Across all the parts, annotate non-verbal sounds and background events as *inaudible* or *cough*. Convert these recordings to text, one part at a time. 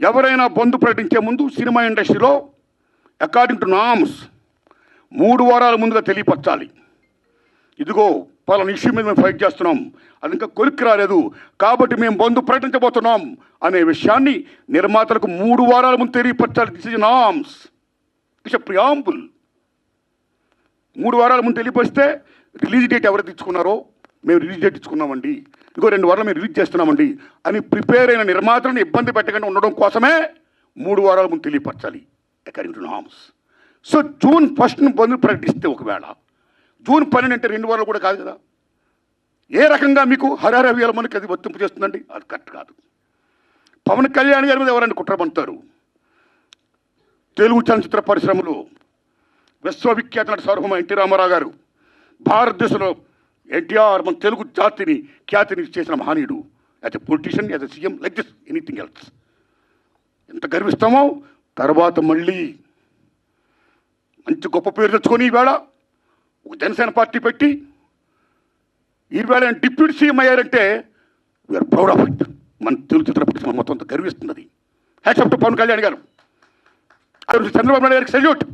ఎవరైనా బంధు ప్రకటించే ముందు సినిమా ఇండస్ట్రీలో అకార్డింగ్ టు నామ్స్ మూడు వారాల ముందుగా తెలియపరచాలి. ఇదిగో పలానా ఇష్యూ మీద మేము ఫైట్ చేస్తున్నాం. అది ఇంకా కొలిక్కి రాలేదు. కాబట్టి మేము బంధు ప్రకటించబోతున్నాం అనే విషయాన్ని నిర్మాతలకు మూడు వారాల ముందు తెలియపరచాలి. This is norms it's preamble మూడు వారాల ముందు తెలియపరిస్తే రిలీజ్ డేట్ ఎవరు తెచ్చుకున్నారో మేము రిలీజ్ డేట్ ఇచ్చుకున్నామండి. ఇంకో రెండు వారాలు మేము రిలీజ్ చేస్తున్నామండి. అని ప్రిపేర్ అయిన నిర్మాతలను ఇబ్బంది పెట్టకుండా ఉండడం కోసమే మూడు వారాల ముందు తెలియపరచాలి. According to norms so June ఫస్ట్ను బంధువులు ప్రకటిస్తే ఒకవేళ జూన్ పన్నెండు అంటే రెండు వారాలు కూడా కాదు కదా. ఏ రకంగా మీకు హరహర మనకి అది వర్తింపు చేస్తుందండి? అది కరెక్ట్ కాదు. పవన్ కళ్యాణ్ గారి మీద ఎవరైనా కుట్రపంటారు తెలుగు చలనచిత్ర పరిశ్రమలో విశ్వవిఖ్యాత నటి సార్వభౌమ ఎన్టీ రామారావు గారు భారతదేశంలో ఎన్టీఆర్ మన తెలుగు జాతిని ఖ్యాతిని చేసిన మహనీయుడు. As a politician as a CM like this anything else ఎంత గర్విస్తామో? తర్వాత మళ్ళీ మంచి గొప్ప పేరు తెచ్చుకొని ఈవేళ ఒక జనసేన పార్టీ పెట్టి ఈవేళ డిప్యూటీ సీఎం అయ్యారంటే వీఆర్ ప్రౌడ్ ఆఫ్ ఇట్ మన తెలుగు చిత్ర పరిశ్రమ మొత్తం అంత గర్విస్తున్నది. హ్యాట్స్ టు పవన్ కళ్యాణ్ గారు. చంద్రబాబు నాయుడు గారికి సెల్యూట్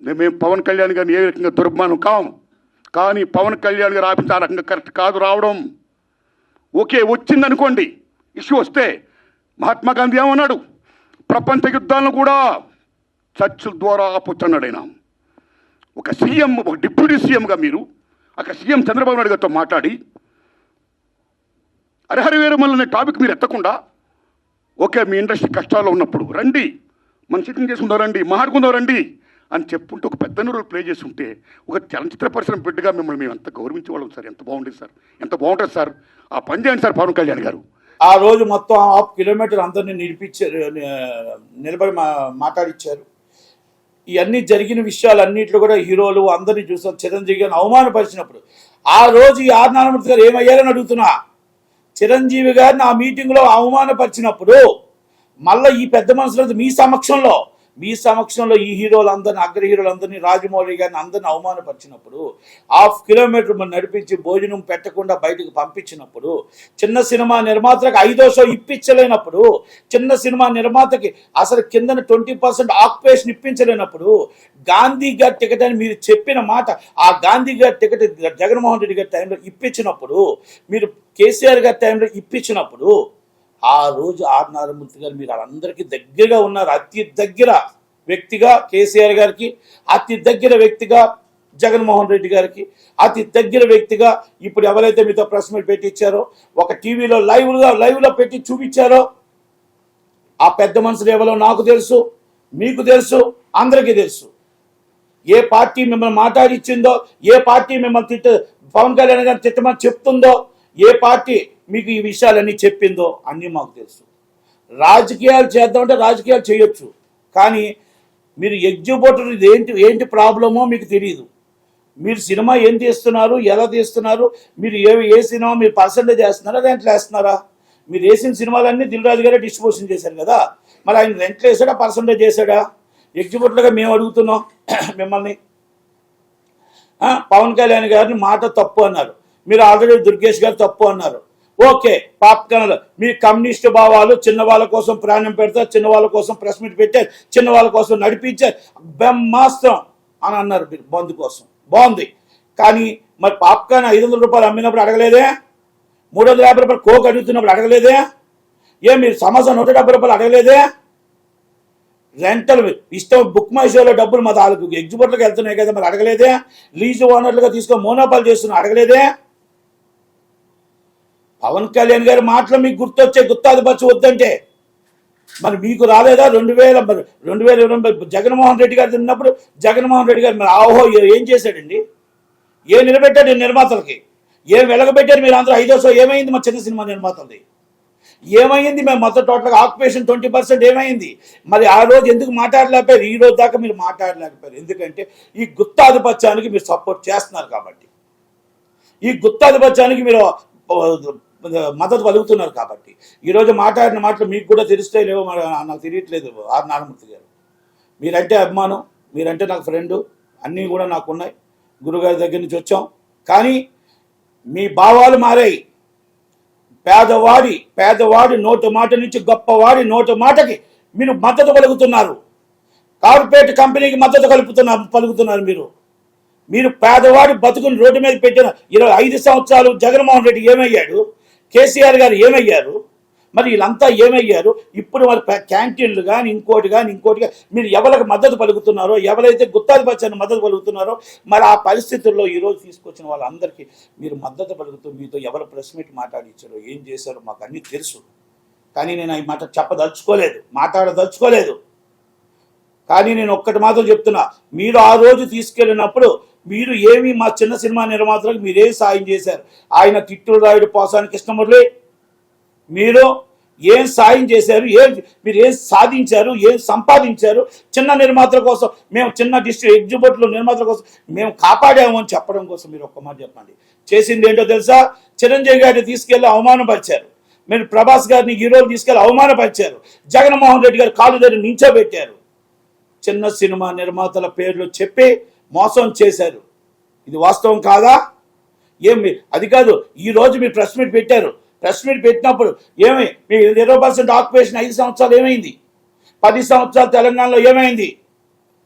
మేము పవన్ కళ్యాణ్ గారిని ఏ రకంగా దుర్మానం కాం? కానీ పవన్ కళ్యాణ్ గారు ఆఫీస్ ఆ రకంగా కరెక్ట్ కాదు రావడం. ఓకే వచ్చిందనుకోండి ఇష్యూ వస్తే మహాత్మా గాంధీ ఏమన్నాడు? ప్రపంచ యుద్ధాలను కూడా చర్చల ద్వారా ఆపొచ్చన్నాడు ఆయన. ఒక సీఎం ఒక డిప్యూటీ సీఎంగా మీరు అక్కడ సీఎం చంద్రబాబు నాయుడు గారితో మాట్లాడి హరిహర వీరమల్ అనే టాపిక్ మీరు ఎత్తకుండా ఓకే మీ ఇండస్ట్రీ కష్టాల్లో ఉన్నప్పుడు రండి మన సిట్టింగ్ చేసుకుందాం రండి మాట్లాడుకుందాం రండి అని చెప్పుంటే ఒక పెద్ద రోల్ ప్లే చేసి ఉంటే ఒక చలనచిత్ర పరిశ్రమ బిడ్డగా మిమ్మల్ని మేము ఎంత గౌరవించేవాళ్ళం సార్? ఎంత బాగుండేది సార్? ఎంత బాగుంటుంది సార్? ఆ పని చేయండి సార్ పవన్ కళ్యాణ్ గారు. ఆ రోజు మొత్తం హాఫ్ కిలోమీటర్ అందరినీ నిలిపించారు నిలబడి మా మాట్లాడిచ్చారు. ఇవన్నీ జరిగిన విషయాలన్నింటిలో కూడా హీరోలు అందరినీ చూసాం. చిరంజీవి గారిని అవమానపరిచినప్పుడు. ఆ రోజు ఈ ఆర్ నారాయణమూర్తి గారు ఏమయ్యారని అడుగుతున్నా. చిరంజీవి గారిని ఆ మీటింగ్లో అవమానపరిచినప్పుడు మళ్ళీ ఈ పెద్ద మనుషులంతా మీ సమక్షంలో. మీ సమక్షంలో ఈ హీరోలందరినీ అగ్ర హీరోలందరినీ రాజమౌళి గారిని అందరిని అవమానపరిచినప్పుడు హాఫ్ కిలోమీటర్ నడిపించి భోజనం పెట్టకుండా బయటకు పంపించినప్పుడు చిన్న సినిమా నిర్మాతలకు ఐదో షో ఇప్పించలేనప్పుడు చిన్న సినిమా నిర్మాతకి అసలు కిందన ట్వంటీ పర్సెంట్ ఆక్యుపేషన్ ఇప్పించలేనప్పుడు గాంధీ గారి టికెట్ అని మీరు చెప్పిన మాట ఆ గాంధీ గారి టికెట్ జగన్మోహన్ రెడ్డి గారి టైంలో ఇప్పించినప్పుడు మీరు కేసీఆర్ గారి టైంలో ఇప్పించినప్పుడు ఆ రోజు ఆర్ నారాయణమూర్తి గారు మీరు అందరికీ దగ్గరగా ఉన్నారు అతి దగ్గర వ్యక్తిగా కేసీఆర్ గారికి అతి దగ్గర వ్యక్తిగా జగన్మోహన్ రెడ్డి గారికి అతి దగ్గర వ్యక్తిగా ఇప్పుడు ఎవరైతే మీతో ప్రెస్ మీట్ పెట్టి ఇచ్చారో ఒక టీవీలో లైవ్గా లైవ్లో పెట్టి చూపించారో ఆ పెద్ద మనుషులు ఎవరో నాకు తెలుసు మీకు తెలుసు అందరికీ తెలుసు. ఏ పార్టీ మిమ్మల్ని మాట్లాడిచ్చిందో ఏ పార్టీ మిమ్మల్ని తిట్ట పవన్ కళ్యాణ్ గారిని తిట్టమని చెప్తుందో ఏ పార్టీ మీకు ఈ విషయాలన్నీ చెప్పిందో అన్నీ మాకు తెలుసు. రాజకీయాలు చేద్దామంటే రాజకీయాలు చేయొచ్చు. కానీ మీరు ఎగ్జిబిటర్ ఇది ఏంటి ఏంటి ప్రాబ్లమో మీకు తెలియదు మీరు సినిమా ఏం తీస్తున్నారు ఎలా తీస్తున్నారు మీరు ఏ ఏ సినిమా మీరు పర్సంటేజ్ చేస్తున్నారా రెంట్లు వేస్తున్నారా? మీరు వేసిన సినిమాలన్నీ దిల్ రాజు గారే డిస్ట్రిబ్యూషన్ చేశారు కదా. మరి ఆయన రెంట్లు వేసాడా పర్సంటేజ్ చేశాడా ఎగ్జిబిటర్గా మేము అడుగుతున్నాం *clears throat* మిమ్మల్ని. పవన్ కళ్యాణ్ గారిని మాట తప్పు అన్నారు. మీరు ఆల్రెడీ దుర్గేష్ గారు తప్పు అన్నారు. ఓకే పాప్కార్న్ మీ కమ్యూనిస్ట్ భావాలు చిన్న వాళ్ళ కోసం ప్రాణం పెడతారు చిన్న వాళ్ళ కోసం ప్రెస్ మీట్ పెట్టారు చిన్న వాళ్ళ కోసం నడిపించారు బ్రహ్మాస్త్రం అని అన్నారు మీరు బంద్ కోసం. బాగుంది కానీ మరి పాప్కార్న్ ఐదు వందల రూపాయలు అమ్మినప్పుడు అడగలేదే? మూడు వందల యాభై రూపాయలు కోక్ అడుగుతున్నప్పుడు అడగలేదే? ఏ మీరు సమోసా నూట డెబ్బై రూపాయలు అడగలేదే? రెంటల్ ఇష్టం బుక్ మై షోలో డబ్బులు మా తాలూకు ఎగ్జిబిట్లకు వెళ్తున్నాయి కదా మరి అడగలేదే? లీజు ఓనర్లుగా తీసుకొని మోనోపాలు చేస్తున్నా అడగలేదే? పవన్ కళ్యాణ్ గారి మాటలు మీకు గుర్తొచ్చే గుర్తాధిపత్తి వద్దంటే మరి మీకు రాలేదా? రెండు వేల రెండు వేల ఇరవై జగన్మోహన్ రెడ్డి గారు తిన్నప్పుడు జగన్మోహన్ రెడ్డి గారు మరి ఆహో ఏం చేశాడండి? ఏం నిలబెట్టాడు నిర్మాతలకి? ఏం వెలగబెట్టారు మీరు అందరూ? ఐదో సో ఏమైంది మా చిన్న సినిమా నిర్మాతలది? ఏమైంది మేము మొత్తం టోటల్గా ఆక్యుపేషన్ ట్వంటీ పర్సెంట్ ఏమైంది? మరి ఆ రోజు ఎందుకు మాట్లాడలేకపోయారు? ఈ రోజు దాకా మీరు మాట్లాడలేకపోయారు. ఎందుకంటే ఈ గుత్తాధిపత్యానికి మీరు సపోర్ట్ చేస్తున్నారు కాబట్టి. ఈ గుత్తాధిపత్యానికి మీరు మద్దతు పలుకుతున్నారు కాబట్టి. ఈరోజు మాట్లాడిన మాటలు మీకు కూడా తెలిస్తే లేవో మరి నాకు తెలియట్లేదు ఆర్ నారాయణమూర్తి గారు. మీరంటే అభిమానం మీరంటే నాకు ఫ్రెండు అన్నీ కూడా నాకు ఉన్నాయి గురుగారి దగ్గర నుంచి వచ్చాం. కానీ మీ భావాలు మారాయి. పేదవాడి పేదవాడి నోటు మాట నుంచి గొప్పవాడి నోటు మాటకి మీరు మద్దతు పలుకుతున్నారు. కార్పొరేట్ కంపెనీకి మద్దతు కలుపుతున్నారు పలుకుతున్నారు మీరు. మీరు పేదవాడి బతుకుని రోడ్డు మీద పెట్టిన ఇరవై ఐదు సంవత్సరాలు జగన్మోహన్ రెడ్డి ఏమయ్యాడు? కేసీఆర్ గారు ఏమయ్యారు? మరి వీళ్ళంతా ఏమయ్యారు? ఇప్పుడు వాళ్ళ క్యాంటీన్లు కానీ ఇంకోటి కానీ ఇంకోటి కానీ మీరు ఎవరికి మద్దతు పలుకుతున్నారో ఎవరైతే గుత్తాధిపత్యాన్ని మద్దతు పలుకుతున్నారో మరి ఆ పరిస్థితుల్లో ఈరోజు తీసుకొచ్చిన వాళ్ళందరికీ మీరు మద్దతు పలుకుతూ మీతో ఎవరు ప్రెస్ మీట్ మాట్లాడించారో ఏం చేశారో మాకు అన్నీ తెలుసు. కానీ నేను ఈ మాట చెప్పదలుచుకోలేదు మాట్లాడదలుచుకోలేదు. కానీ నేను ఒక్కటి మాత్రం చెప్తున్నా మీరు ఆ రోజు తీసుకెళ్ళినప్పుడు మీరు ఏమి మా చిన్న సినిమా నిర్మాతలకు మీరేం సాయం చేశారు. ఆయన తిట్టుడు రాయుడు పోసాని కృష్ణమురళి మీరు ఏం సాయం చేశారు ఏం మీరు ఏం సాధించారు ఏం సంపాదించారు చిన్న నిర్మాతల కోసం మేము చిన్న డిస్ట్రిక్ట్ ఎగ్జిబిట్లు నిర్మాతల కోసం మేము కాపాడాము అని చెప్పడం కోసం మీరు ఒక్క మాట చెప్పండి. చేసింది ఏంటో తెలుసా? చిరంజీవి గారిని తీసుకెళ్ళి అవమానపరిచారు. మీరు ప్రభాస్ గారిని హీరోలు తీసుకెళ్ళి అవమానపరిచారు. జగన్మోహన్ రెడ్డి గారు కాలు దగ్గర నించోబెట్టారు. చిన్న సినిమా నిర్మాతల పేర్లు చెప్పి మోసం చేశారు. ఇది వాస్తవం కాదా? ఏమి అది కాదు ఈ రోజు మీరు ప్రెస్ మీట్ పెట్టారు. ప్రెస్ మీట్ పెట్టినప్పుడు ఏమి మీ ఇరవై పర్సెంట్ ఆక్యుపేషన్ ఐదు సంవత్సరాలు ఏమైంది? పది సంవత్సరాలు తెలంగాణలో ఏమైంది?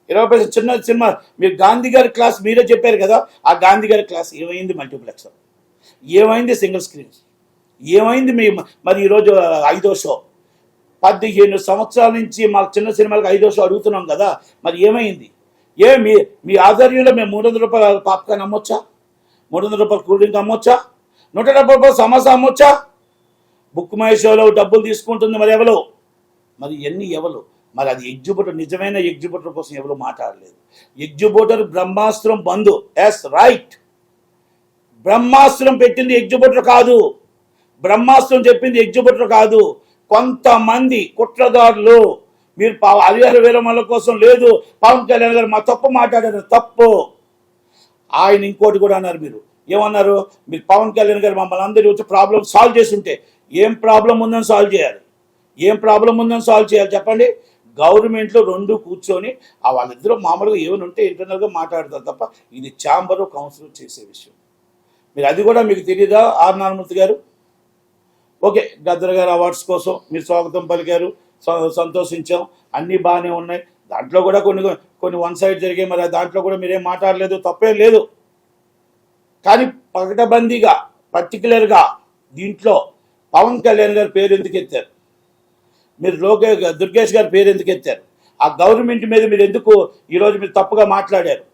ఇరవై పర్సెంట్ చిన్న సినిమా మీరు గాంధీ గారి క్లాస్ మీరే చెప్పారు కదా ఆ గాంధీ గారి క్లాస్ ఏమైంది మల్టీప్లెక్స్ ఏమైంది సింగిల్ స్క్రీన్స్ ఏమైంది మీ మరి ఈరోజు ఐదో షో? పదిహేను సంవత్సరాల నుంచి మా చిన్న సినిమాలకు ఐదో షో అడుగుతున్నాం కదా మరి ఏమైంది? ఏ మీ మీ ఆధ్వర్యంలో మేము మూడు వందల రూపాయల పాప్కార్న్ అమ్మొచ్చా? మూడు వందల రూపాయల కూల్ డ్రింక్ అమ్మొచ్చా? నూట డెబ్బై రూపాయల సమోసా అమ్మొచ్చా? బుక్ మై షోలో డబ్బులు తీసుకుంటుంది మరి ఎవరు? మరి ఎన్ని ఎవరు? మరి అది ఎగ్జిబిటర్ నిజమైన ఎగ్జిబిటర్ కోసం ఎవరు మాట్లాడలేదు. ఎగ్జిబిటర్ బ్రహ్మాస్త్రం బంధు. ఎస్ రైట్ బ్రహ్మాస్త్రం పెట్టింది ఎగ్జిబిటర్ కాదు. బ్రహ్మాస్త్రం చెప్పింది ఎగ్జిబిటర్ కాదు. కొంతమంది కుట్రదారులు మీరు పా- హరిహర వీరమల కోసం లేదు. పవన్ కళ్యాణ్ గారు మా తప్పు మాట్లాడారు తప్పు. ఆయన ఇంకోటి కూడా అన్నారు మీరు. ఏమన్నారు? మీరు పవన్ కళ్యాణ్ గారు మమ్మల్ని అందరూ వచ్చి ప్రాబ్లం సాల్వ్ చేసి ఉంటే ఏం ప్రాబ్లం ఉందని సాల్వ్ చేయాలి? ఏం ప్రాబ్లం ఉందని సాల్వ్ చేయాలి చెప్పండి? గవర్నమెంట్లో రెండు కూర్చొని ఆ వాళ్ళిద్దరూ మామూలుగా ఏమైనా ఉంటే ఇంటర్నల్గా మాట్లాడతారు తప్ప ఇది ఛాంబర్ కౌన్సిల్ చేసే విషయం. మీరు అది కూడా మీకు తెలియదా ఆర్ నారాయణమూర్తి గారు? ఓకే గద్దర్ గారు అవార్డ్స్ కోసం మీరు స్వాగతం పలికారు. సంతోషించాం. అన్నీ బాగానే ఉన్నాయి. దాంట్లో కూడా కొన్ని కొన్ని వన్ సైడ్ జరిగాయి. మరి దాంట్లో కూడా మీరేం మాట్లాడలేదు తప్పేం లేదు. కానీ పకటబందీగా పర్టికులర్గా దీంట్లో పవన్ కళ్యాణ్ గారి పేరు ఎందుకు ఎత్తారు? మీరు లోకే దుర్గేష్ గారి పేరు ఎందుకు ఎత్తారు? ఆ గవర్నమెంట్ మీద మీరు ఎందుకు ఈరోజు మీరు తప్పుగా మాట్లాడారు?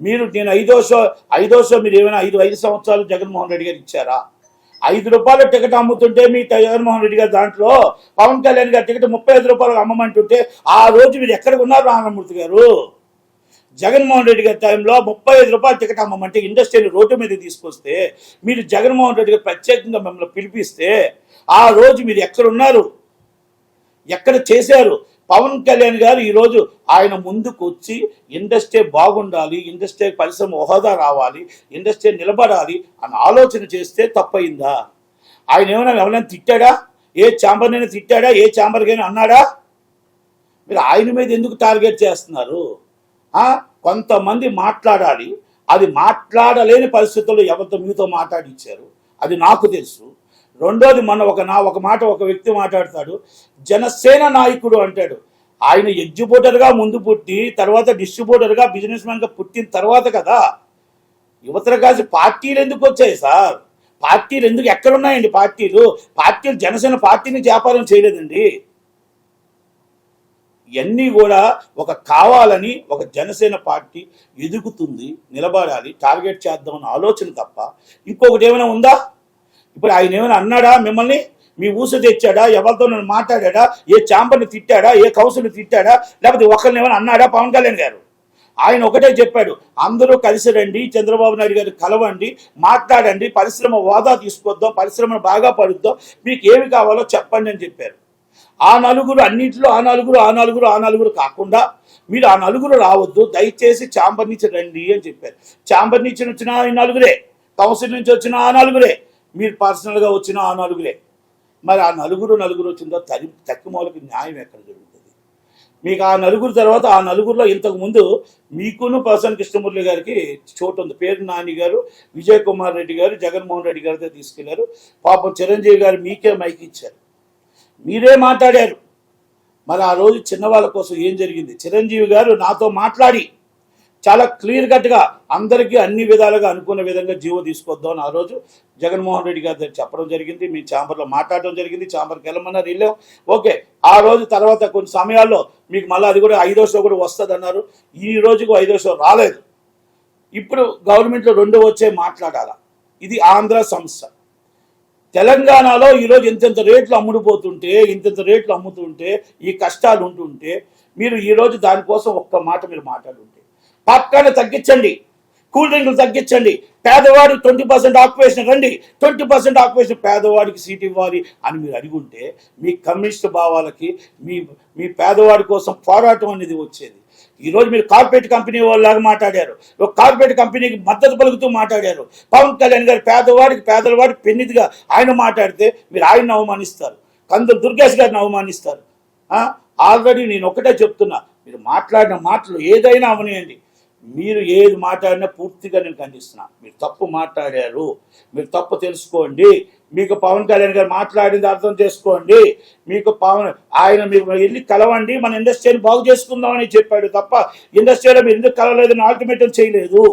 మీరు నేను ఐదో షో ఐదో షో మీరు ఏమైనా ఐదు ఐదు సంవత్సరాలు జగన్మోహన్ రెడ్డి గారు ఇచ్చారా? ఐదు రూపాయల టికెట్ అమ్ముతుంటే మీ జగన్మోహన్ రెడ్డి గారు దాంట్లో పవన్ కళ్యాణ్ గారి టికెట్ ముప్పై ఐదు రూపాయలు అమ్మమంటుంటే ఆ రోజు మీరు ఎక్కడ ఉన్నారు రామమూర్తి గారు? జగన్మోహన్ రెడ్డి గారి టైంలో ముప్పై ఐదు రూపాయల టికెట్ అమ్మమంటే ఇండస్ట్రీని రోడ్డు మీద తీసుకొస్తే మీరు జగన్మోహన్ రెడ్డి గారు ప్రత్యేకంగా మిమ్మల్ని పిలిపిస్తే ఆ రోజు మీరు ఎక్కడున్నారు ఎక్కడ చేశారు? పవన్ కళ్యాణ్ గారు ఈరోజు ఆయన ముందుకు వచ్చి ఇండస్ట్రీ బాగుండాలి ఇండస్ట్రీ పరిశ్రమ హోదా రావాలి ఇండస్ట్రీ నిలబడాలి అని ఆలోచన చేస్తే తప్పయిందా? ఆయన ఏమైనా ఎవరైనా తిట్టాడా? ఏ ఛాంబర్నైనా తిట్టాడా? ఏ ఛాంబర్కైనా అన్నాడా? మీరు ఆయన మీద ఎందుకు టార్గెట్ చేస్తున్నారు? కొంతమంది మాట్లాడాలి. అది మాట్లాడలేని పరిస్థితుల్లో ఎవరితో మీతో మాట్లాడిచ్చారు? అది నాకు తెలుసు. రెండోది మన ఒక నా ఒక మాట ఒక వ్యక్తి మాట్లాడతాడు జనసేన నాయకుడు అంటాడు. ఆయన ఎగ్జిబ్యూటర్గా ముందు పుట్టి తర్వాత డిస్ట్రిబ్యూటర్గా బిజినెస్ మ్యాన్గా పుట్టిన తర్వాత కదా. యువతర కాసి పార్టీలు ఎందుకు వచ్చాయి సార్? పార్టీలు ఎందుకు ఎక్కడున్నాయండి పార్టీలు? పార్టీలు జనసేన పార్టీని వ్యాపారం చేయలేదండి. ఇవన్నీ కూడా ఒక కావాలని ఒక జనసేన పార్టీ ఎదుగుతుంది నిలబడాలి టార్గెట్ చేద్దామన్న ఆలోచన తప్ప ఇంకొకటి ఏమైనా ఉందా? ఇప్పుడు ఆయన ఏమైనా అన్నాడా? మిమ్మల్ని మీ ఊస తెచ్చాడా? ఎవరితో నన్ను మాట్లాడాడా? ఏ చాంబర్ని తిట్టాడా? ఏ కౌన్సిల్ని తిట్టాడా? లేకపోతే ఒకరిని ఏమైనా అన్నాడా? పవన్ కళ్యాణ్ గారు? ఆయన ఒకటే చెప్పాడు అందరూ కలిసి రండి చంద్రబాబు నాయుడు గారు కలవండి మాట్లాడండి పరిశ్రమ హోదా తీసుకొద్దాం పరిశ్రమను బాగా పడుద్దాం మీకు ఏమి కావాలో చెప్పండి అని చెప్పారు. ఆ నలుగురు అన్నింటిలో ఆ నలుగురు ఆ నలుగురు ఆ నలుగురు కాకుండా మీరు ఆ నలుగురు రావద్దు దయచేసి చాంబర్ నుంచి రండి అని చెప్పారు. చాంబర్ నుంచి వచ్చిన ఈ నలుగురే కౌన్సిల్ నుంచి వచ్చిన ఆ నలుగురే మీరు పర్సనల్గా వచ్చిన ఆ నలుగురే. మరి ఆ నలుగురు నలుగురు వచ్చిందో తరి తక్కువలకి న్యాయం ఎక్కడ జరుగుతుంది? మీకు ఆ నలుగురు తర్వాత ఆ నలుగురిలో ఇంతకుముందు మీకును పర్సన్ కృష్ణమూర్తి గారికి చోటు ఉంది. పేరు నాని గారు విజయ్ కుమార్ రెడ్డి గారు జగన్మోహన్ రెడ్డి గారితో తీసుకెళ్ళారు. పాపం చిరంజీవి గారు మీకే మైక్ ఇచ్చారు. మీరే మాట్లాడారు. మరి ఆ రోజు చిన్నవాళ్ళ కోసం ఏం జరిగింది? చిరంజీవి గారు నాతో మాట్లాడి. చాలా క్లియర్ కట్గా అందరికీ అన్ని విధాలుగా అనుకున్న విధంగా జీవో తీసుకొద్దాం ఆ రోజు జగన్మోహన్ రెడ్డి గారు చెప్పడం జరిగింది. మీ ఛాంబర్లో మాట్లాడడం జరిగింది. ఛాంబర్కి వెళ్ళమన్నారు వెళ్ళాం. ఓకే ఆ రోజు తర్వాత కొన్ని సమయాల్లో మీకు మళ్ళీ అది కూడా ఐదో షో కూడా వస్తుంది అన్నారు ఈ రోజుకు ఐదో షో రాలేదు. ఇప్పుడు గవర్నమెంట్లో రెండో వచ్చే మాట్లాడాల. ఇది ఆంధ్ర సంస్థ. తెలంగాణలో ఈరోజు ఇంతింత రేట్లు అమ్ముడుపోతుంటే ఇంతింత రేట్లు అమ్ముతుంటే ఈ కష్టాలు ఉంటుంటే మీరు ఈరోజు దానికోసం ఒక్క మాట మీరు మాట్లాడుంటే పాప్కార్న్ తగ్గించండి కూల్ డ్రింకులు తగ్గించండి పేదవాడికి ట్వంటీ పర్సెంట్ ఆక్యుపేషన్ రండి ట్వంటీ పర్సెంట్ ఆక్యుపేషన్ పేదవాడికి సీట్ ఇవ్వాలి అని మీరు అడిగుంటే మీ కమ్యూనిస్ట్ భావాలకి మీ మీ పేదవాడి కోసం పోరాటం అనేది వచ్చేది. ఈరోజు మీరు కార్పొరేట్ కంపెనీ వాళ్ళలాగా మాట్లాడారు. ఒక కార్పొరేట్ కంపెనీకి మద్దతు పలుకుతూ మాట్లాడారు. పవన్ కళ్యాణ్ గారు పేదవాడికి పేదవాడికి పెన్నిదిగా ఆయన మాట్లాడితే మీరు ఆయన్ని అవమానిస్తారు. కందు దుర్గేష్ గారిని అవమానిస్తారు. ఆల్రెడీ నేను ఒకటే చెప్తున్నా. మీరు మాట్లాడిన మాటలు ఏదైనా అవనియండి. మీరు ఏది మాట్లాడినా పూర్తిగా నేను ఖండిస్తున్నా. మీరు తప్పు మాట్లాడారు. మీరు తప్పు తెలుసుకోండి. మీకు పవన్ కళ్యాణ్ గారు మాట్లాడింది అర్థం చేసుకోండి. మీకు పవన్ ఆయన మీకు వెళ్ళి కలవండి. మన ఇండస్ట్రీని బాగు చేసుకుందామని చెప్పాడు తప్ప ఇండస్ట్రీలో మీరు ఎందుకు కలవలేదని ఆల్టిమేటం చేయలేదు.